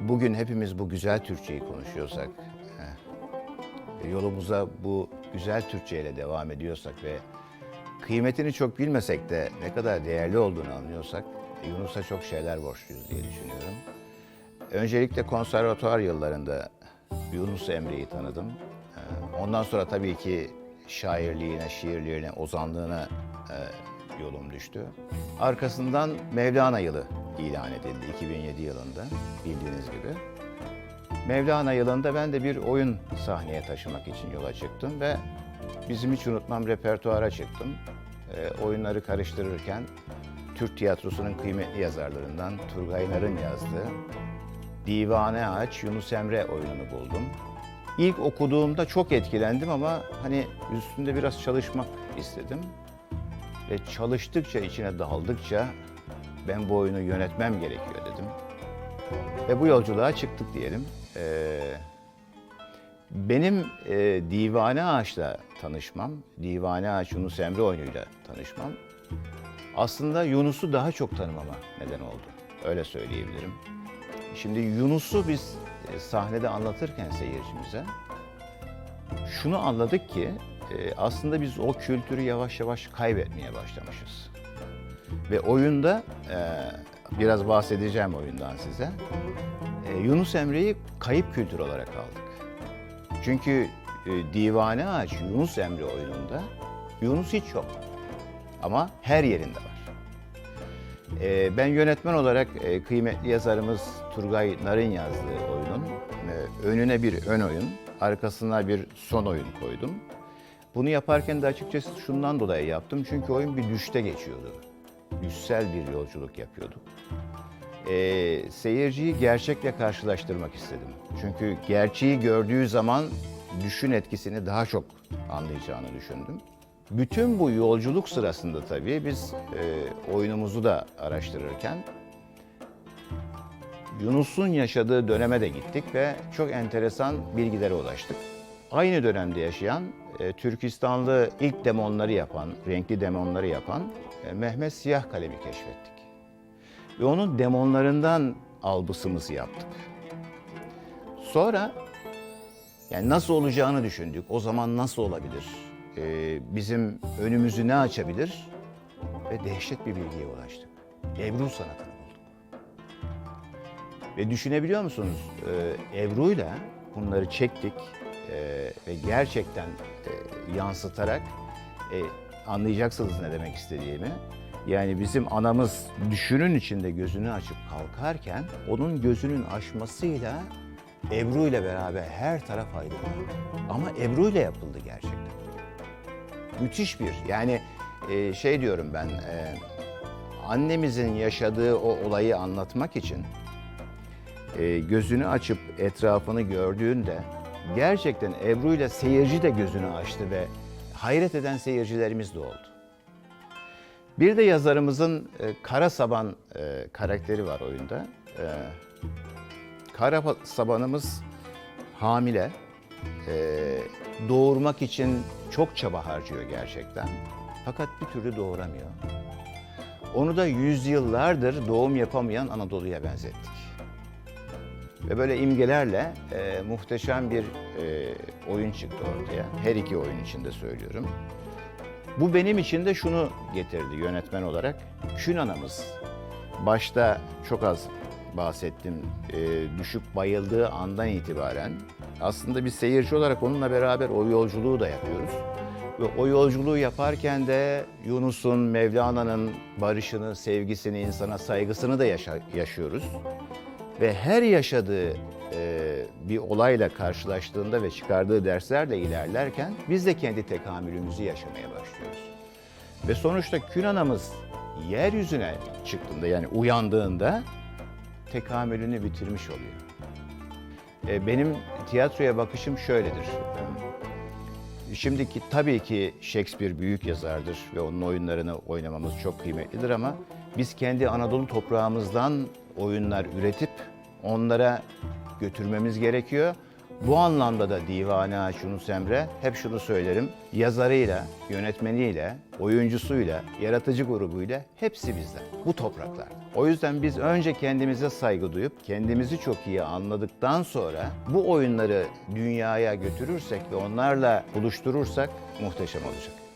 Bugün hepimiz bu güzel Türkçeyi konuşuyorsak, eh, yolumuza bu güzel Türkçe ile devam ediyorsak ve kıymetini çok bilmesek de ne kadar değerli olduğunu anlıyorsak, Yunus'a çok şeyler borçluyuz diye düşünüyorum. Öncelikle konservatuar yıllarında Yunus Emre'yi tanıdım. Eh, Ondan sonra tabii ki şairliğine, şiirliğine, ozanlığına eh, yolum düştü. Arkasından Mevlana yılı ilan edildi 2007 yılında bildiğiniz gibi. Mevlana yılında ben de bir oyun sahneye taşımak için yola çıktım ve bizim hiç unutmam repertuara çıktım. Ee, oyunları karıştırırken Türk tiyatrosunun kıymetli yazarlarından Turgay Nar'ın yazdığı Divane Ağaç Yunus Emre oyununu buldum. İlk okuduğumda çok etkilendim ama hani üstünde biraz çalışmak istedim. Ve çalıştıkça, içine daldıkça ben bu oyunu yönetmem gerekiyor dedim. Ve bu yolculuğa çıktık diyelim. Ee, benim e, Divane Ağaç'la tanışmam, Divane Ağaç Yunus Emre oyunuyla tanışmam aslında Yunus'u daha çok tanımama neden oldu. Öyle söyleyebilirim. Şimdi Yunus'u biz e, sahnede anlatırken seyircimize şunu anladık ki e, aslında biz o kültürü yavaş yavaş kaybetmeye başlamışız. Ve oyunda e, biraz bahsedeceğim oyundan size. E, Yunus Emre'yi kayıp kültür olarak aldık. Çünkü e, Divane Ağaç Yunus Emre oyununda Yunus hiç yok. Ama her yerinde var. E, ben yönetmen olarak e, kıymetli yazarımız Turgay Nar'ın yazdığı oyunun e, önüne bir ön oyun, arkasına bir son oyun koydum. Bunu yaparken de açıkçası şundan dolayı yaptım. Çünkü oyun bir düşte geçiyordu. Düşsel bir yolculuk yapıyorduk. Ee, seyirciyi gerçekle karşılaştırmak istedim. Çünkü gerçeği gördüğü zaman düşün etkisini daha çok anlayacağını düşündüm. Bütün bu yolculuk sırasında tabii biz e, oyunumuzu da araştırırken Yunus'un yaşadığı döneme de gittik ve çok enteresan bilgilere ulaştık. Aynı dönemde yaşayan e, Türkistanlı ilk demonları yapan, renkli demonları yapan e, Mehmet Siyah Kalem'i keşfettik. Ve onun demonlarından albısımızı yaptık. Sonra yani nasıl olacağını düşündük. O zaman nasıl olabilir? E, bizim önümüzü ne açabilir? Ve dehşet bir bilgiye ulaştık. Ebru sanatını bulduk. Ve düşünebiliyor musunuz? Ee, Ebru'yla bunları çektik ee, ve gerçekten e, yansıtarak e, anlayacaksınız ne demek istediğimi. Yani bizim anamız düşünün içinde gözünü açıp kalkarken onun gözünün açmasıyla Ebru ile beraber her taraf aydınlandı. Ama Ebru ile yapıldı gerçekten. Müthiş bir yani e, şey diyorum ben annemizin yaşadığı o olayı anlatmak için gözünü açıp etrafını gördüğünde gerçekten Ebru ile seyirci de gözünü açtı ve hayret eden seyircilerimiz de oldu. Bir de yazarımızın e, Kara Saban e, karakteri var oyunda. E, Kara Sabanımız hamile. E, doğurmak için çok çaba harcıyor gerçekten. Fakat bir türlü doğuramıyor. Onu da yüzyıllardır doğum yapamayan Anadolu'ya benzettik. Ve böyle imgelerle e, muhteşem bir e, oyun çıktı ortaya. Her iki oyun içinde söylüyorum. Bu benim için de şunu getirdi yönetmen olarak. Kün anamız başta çok az bahsettim. E, düşüp bayıldığı andan itibaren aslında bir seyirci olarak onunla beraber o yolculuğu da yapıyoruz. Ve o yolculuğu yaparken de Yunus'un, Mevlana'nın barışını, sevgisini, insana saygısını da yaşa- yaşıyoruz. Ve her yaşadığı e, bir olayla karşılaştığında ve çıkardığı derslerle ilerlerken biz de kendi tekamülümüzü yaşamaya başlıyoruz. Ve sonuçta Kün anamız yeryüzüne çıktığında yani uyandığında tekamülünü bitirmiş oluyor. E, benim tiyatroya bakışım şöyledir. Şimdiki tabii ki Shakespeare büyük yazardır ve onun oyunlarını oynamamız çok kıymetlidir ama biz kendi Anadolu toprağımızdan oyunlar üretip onlara götürmemiz gerekiyor. Bu anlamda da Divane Aşk Yunus Emre hep şunu söylerim. Yazarıyla, yönetmeniyle, oyuncusuyla, yaratıcı grubuyla hepsi bizden. Bu topraklarda. O yüzden biz önce kendimize saygı duyup kendimizi çok iyi anladıktan sonra bu oyunları dünyaya götürürsek ve onlarla buluşturursak muhteşem olacak.